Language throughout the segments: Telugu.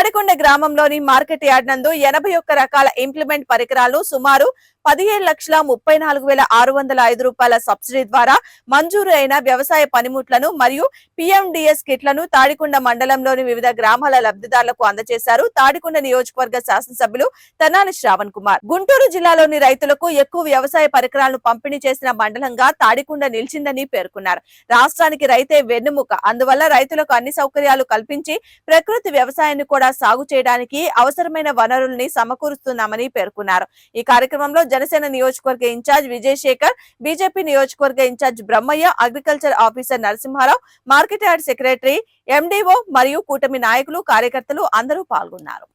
తాడికొండ గ్రామంలోని మార్కెట్ యార్డ్ నందు ఎనభై ఒక్క రకాల ఇంప్లిమెంట్ పరికరాలను సుమారు పదిహేడు లక్షల ముప్పై నాలుగు వేల ఆరు వందల ఐదు రూపాయల సబ్సిడీ ద్వారా మంజూరు అయిన వ్యవసాయ పనిముట్లను మరియు పిఎండిఎస్ కిట్లను తాడికొండ మండలంలోని వివిధ గ్రామాల లబ్ధిదారులకు అందజేశారు. తాడికొండ నియోజకవర్గ శాసనసభ్యులు తెనాలి శ్రావణ్ కుమార్. గుంటూరు జిల్లాలోని రైతులకు ఎక్కువ వ్యవసాయ పరికరాలను పంపిణీ చేసిన మండలంగా తాడికొండ నిలిచిందని పేర్కొన్నారు. రాష్ట్రానికి రైతే వెన్నుముక. అందువల్ల రైతులకు అన్ని సౌకర్యాలు కల్పించి ప్రకృతి వ్యవసాయాన్ని కూడా సాగు చేయడానికి అవసరమైన వనరుల్ని సమకూరుస్తున్నామని పేర్కొన్నారు. ఈ కార్యక్రమంలో జనసేన నియోజకవర్గ ఇన్ఛార్జ్ విజయశేఖర్ బీజేపీ నియోజకవర్గ in charge Brahmaiah agriculture officer Narasimharao market yard secretary MDO మరియు కూటమి నాయకులు కార్యకర్తలు అందరూ పాల్గొన్నారు.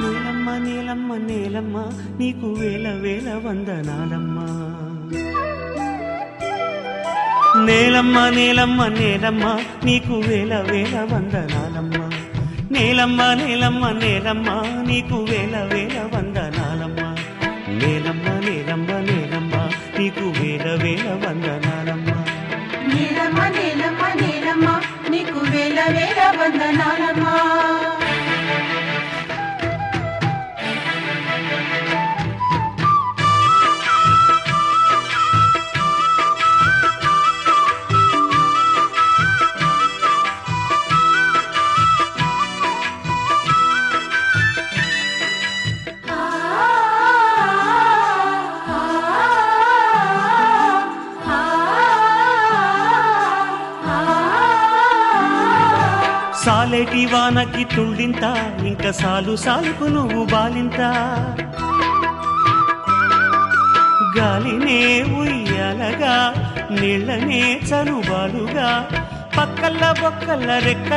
నీలమ్మ నీలమ్మ నీకు వేల వేల వందనాలమ్మా. నేలమ్మ నేలమ్మ నేలమ్మ నీకు వేల వేల వందనాలమ్మ. నేలమ్మ నేలమ్మ నేలమ్మ నీకు వేల వేల వందనాలమ్మ. నేలమ్మ నేలమ్మ నేలమ్మ నీకు వేల వేల వందనాలమ్మ. నేలమ్మ నేలమ్మ నేలమ్మ నీకు వేల వేల వందనాలు సాలేటి వానకి తుళ్ళింత ఇంక సాలు సాలుకు నువ్వు బాలింత. గాలినే ఉయ్యాలగా నీళ్ళనే చనుబాలుగా పక్కల్ల బొక్కల్ల రెక్కల